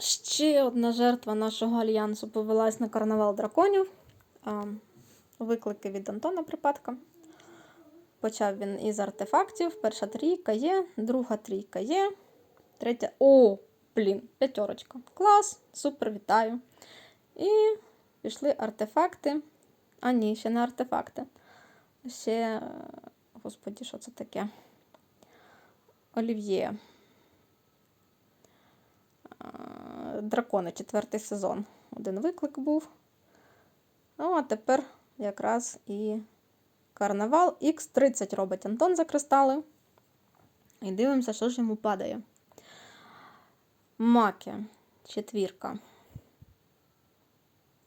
Ще одна жертва нашого альянсу повелась на карнавал драконів. Виклики від Антона Припадка. Почав він із артефактів. Перша трійка є, друга трійка є, третя. О, блін, п'ятерочка. Клас, супер, вітаю. І пішли артефакти. А, ні, ще не артефакти. Ще, господі, що це таке? Олів'є. Дракони, четвертий сезон. Один виклик був. Ну, а тепер якраз і карнавал Х30 робить Антон за кристали. І дивимося, що ж йому падає. Маки, четвірка.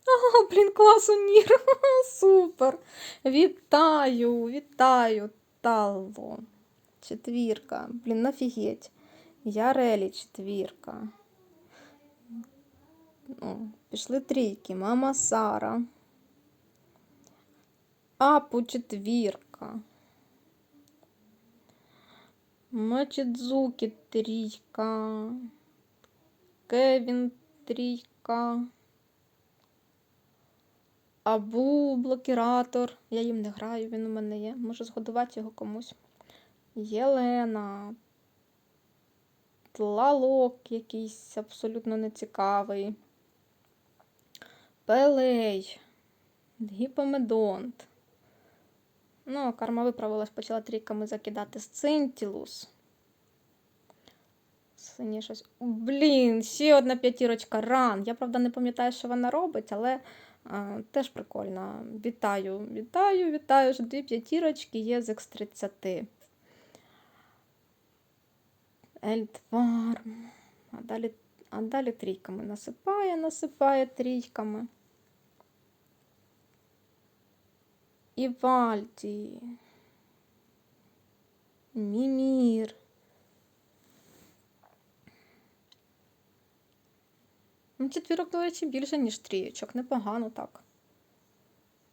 О, блін, клас унір. Супер. Вітаю, вітаю, Талло. Четвірка. Блін, нафігеть. Ярелі четвірка. Ну, пішли трійки. Мама Сара. Апу четвірка. Мачидзуки трійка. Кевін трійка. Абу блокіратор. Я їм не граю, він у мене є. Можу згодувати його комусь. Єлена. Тлалок якийсь абсолютно нецікавий. Пелей. Гіпомедонт. Ну, карма виправилась, почала трійками закидати Сцинтілус. Сині щось. Блін, ще одна п'ятірочка ран. Я, правда, не пам'ятаю, що вона робить, але а, теж прикольно. Вітаю, вітаю, вітаю. що Дві п'ятірочки є з X30. Ельдварм. А далі, а далі трійками насипає, насипає трійками. Івальді. Мімір. Ну, четвірок, до речі, більше, ніж трієчок. Непогано так.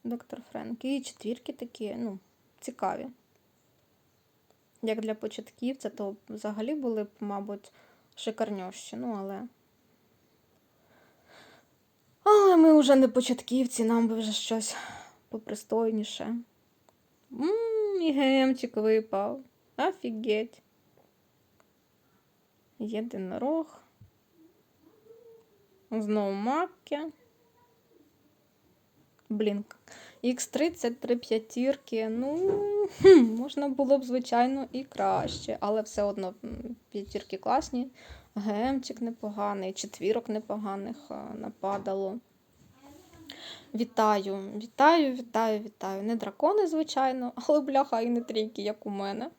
Доктор Френк. І четвірки такі, ну, цікаві. Як для початківця, то взагалі були б, мабуть, шикарнющі, ну, але. Але ми вже не початківці, нам би вже щось попристойніше. Ммм, і гемчик випав. Офігеть. Єдинорог. Знову Макки. Блін. Х30 три п'ятірки. Ну, хм, можна було б, звичайно, і краще, але все одно п'ятірки класні. Гемчик непоганий, четвірок непоганих нападало. Вітаю, вітаю, вітаю, вітаю. Не дракони, звичайно, але бляха і не трійки, як у мене.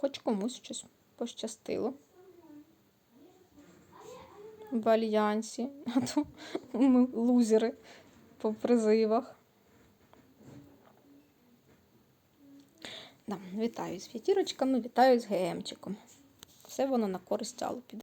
Хоч комусь щось пощастило. В альянсі, а то ми лузери по призивах. Да, вітаю з п'ятірочками, вітаю з ГМчиком. Все воно на користь Аллу піде.